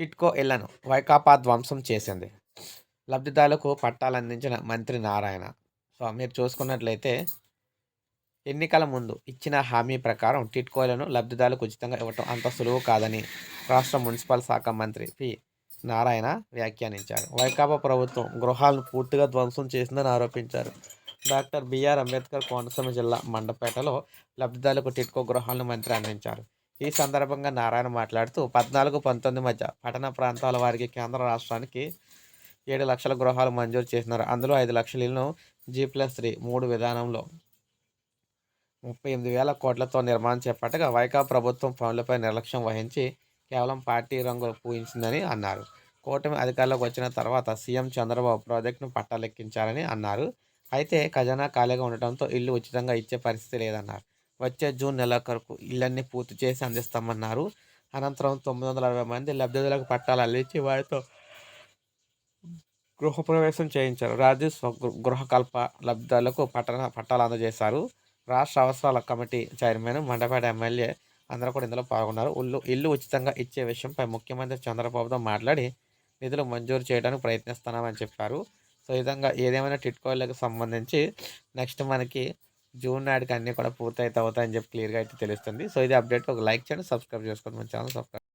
టిట్కో ఇళ్ళను వైకాపా ధ్వంసం చేసింది. లబ్ధిదారులకు పట్టాలు అందించిన మంత్రి నారాయణ. సో మీరు చూసుకున్నట్లయితే ఎన్నికల ముందు ఇచ్చిన హామీ ప్రకారం టిట్కోలను లబ్ధిదారులకు ఉచితంగా ఇవ్వటం అంత సులువు కాదని రాష్ట్ర మున్సిపల్ శాఖ మంత్రి పి. నారాయణ వ్యాఖ్యానించారు. వైకాపా ప్రభుత్వం గృహాలను పూర్తిగా ధ్వంసం చేసిందని ఆరోపించారు. డాక్టర్ బిఆర్ అంబేద్కర్ కోనసీమ జిల్లా మండపేటలో లబ్ధిదారులకు టిట్కో గృహాలను మంత్రి అందించారు. ఈ సందర్భంగా నారాయణ మాట్లాడుతూ పద్నాలుగు పంతొమ్మిది మధ్య పట్టణ ప్రాంతాల వారికి కేంద్ర రాష్ట్రానికి ఏడు లక్షల గృహాలు మంజూరు చేసినారు. అందులో ఐదు లక్షల ఇళ్ళను జీ ప్లస్ త్రీ మూడు విధానంలో ముప్పై ఎనిమిది వేల కోట్లతో నిర్మాణం చేపట్టగా వైకా ప్రభుత్వం పనులపై నిర్లక్ష్యం వహించి కేవలం పార్టీ రంగులు పూయించిందని అన్నారు. కూటమి అధికారంలోకి వచ్చిన తర్వాత సీఎం చంద్రబాబు ప్రాజెక్టును పట్టాలెక్కించారని అన్నారు. అయితే ఖజానా ఖాళీగా ఉండటంతో ఇల్లు ఉచితంగా ఇచ్చే పరిస్థితి లేదన్నారు. వచ్చే జూన్ నెలాఖరుకు ఇళ్ళన్నీ పూర్తి చేసి అందిస్తామన్నారు. అనంతరం తొమ్మిది వందల అరవై మంది లబ్ధిదారులకు పట్టాలు అల్లించి వారితో గృహప్రవేశం చేయించారు. రాజు గృహకల్ప లబ్ధిదారులకు పట్టణ పట్టాలు అందజేశారు. రాష్ట్ర అవసరాల కమిటీ చైర్మన్ మండపేట ఎమ్మెల్యే అందరూ కూడా ఇందులో పాల్గొన్నారు. ఇల్లు ఇల్లు ఉచితంగా ఇచ్చే విషయంపై ముఖ్యమంత్రి చంద్రబాబుతో మాట్లాడి నిధులు మంజూరు చేయడానికి ప్రయత్నిస్తున్నామని చెప్పారు. సో ఈ విధంగా ఏదేమైనా టిట్కోయిలకు సంబంధించి నెక్స్ట్ మనకి జూన్ నాటికి అన్నీ కూడా పూర్తయితే అవుతాయని చెప్పి క్లియర్గా అయితే తెలుస్తుంది. సో ఇది అప్డేట్ ఒక లైక్ చేయండి సబ్స్క్రైబ్ చేసుకోండి. మన ఛానల్ సబ్స్క్రైబ్